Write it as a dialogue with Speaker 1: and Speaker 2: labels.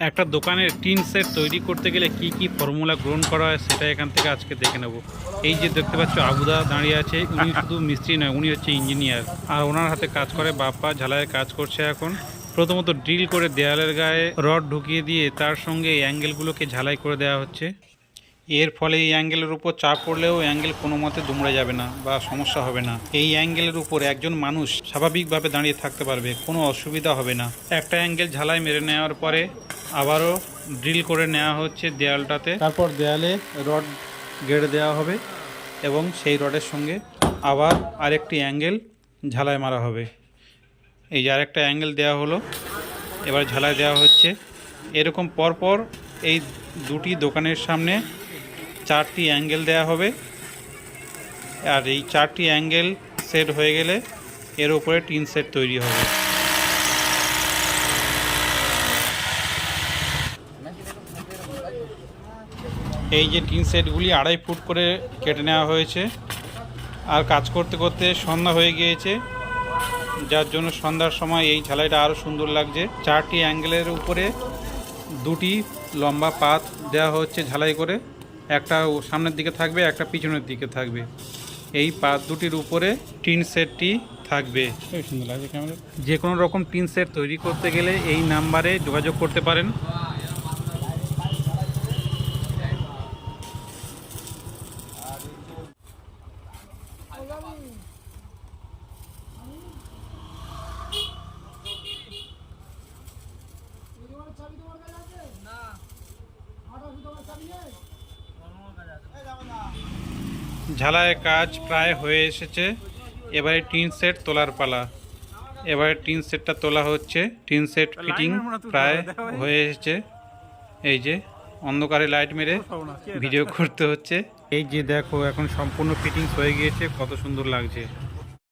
Speaker 1: একটা দোকানের tin set তৈরি করতে গেলে কি কি ফর্মুলা গ্রহণ করা হয় সেটা এখান থেকে আজকে দেখে নেব। এই যে দেখতে পাচ্ছ, আবুদা দাঁড়িয়ে আছে, উনি শুধু মিস্ত্রি নয়, উনি হচ্ছে ইঞ্জিনিয়ার। আর ওনার হাতে কাজ করে বাপ্পা ঝালাইয়ের কাজ করছে এখন। প্রথমত ড্রিল করে দেয়ালের গায়ে রড ঢুকিয়ে দিয়ে তার সঙ্গে এই অ্যাঙ্গেলগুলোকে ঝালাই করে দেওয়া হচ্ছে। এর ফলে এই অ্যাঙ্গেলের উপর চাপ পড়লেও অ্যাঙ্গেল কোনো মতে দুমড়ে যাবে না বা সমস্যা হবে না। এই অ্যাঙ্গেলের উপর একজন মানুষ স্বাভাবিকভাবে দাঁড়িয়ে থাকতে পারবে, কোনো অসুবিধা হবে না। একটা অ্যাঙ্গেল ঝালাই মেরে নেওয়ার পরে আবারও ড্রিল করে নেওয়া হচ্ছে দেয়ালটাতে। তারপর দেয়ালে রড গেড়ে দেওয়া হবে এবং সেই রডের সঙ্গে আবার আরেকটি অ্যাঙ্গেল ঝালাই মারা হবে। এই যে আরেকটা অ্যাঙ্গেল দেওয়া হলো, এবার ঝালাই দেওয়া হচ্ছে। এরকম পরপর এই দুটি দোকানের সামনে চারটি অ্যাঙ্গেল দেওয়া হবে। আর এই চারটি অ্যাঙ্গেল সেট হয়ে গেলে এর উপরে টিন সেট তৈরি হবে। এই যে টিন সেটগুলি আড়াই ফুট করে কেটে নেওয়া হয়েছে। আর কাজ করতে করতে সন্ধ্যা হয়ে গিয়েছে। যার জন্য সন্ধ্যার সময় এই ঝালাইটা আরও সুন্দর লাগছে। চারটি অ্যাঙ্গেলের উপরে দুটি লম্বা পাত দেওয়া হচ্ছে ঝালাই করে। একটা সামনের দিকে থাকবে একটা পিছনের দিকে থাকবে। এই পাত দুটির উপরে টিন সেটটি থাকবে। সুন্দর লাগছে ক্যামেরা যে কোনো রকম টিন সেট তৈরি করতে গেলে এই নাম্বারে যোগাযোগ করতে পারেন। ঝালাইয়ের কাজ প্রায় হয়ে এসেছে। এবারে টিন সেট তোলার পালা। এবারে টিন সেটটা তোলা হচ্ছে। টিন সেট ফিটিং প্রায় হয়ে এসেছে। এই যে অন্ধকারে লাইট মেরে ভিডিও করতে হচ্ছে। এই যে দেখো এখন সম্পূর্ণ ফিটিংস হয়ে গিয়েছে কত সুন্দর লাগছে।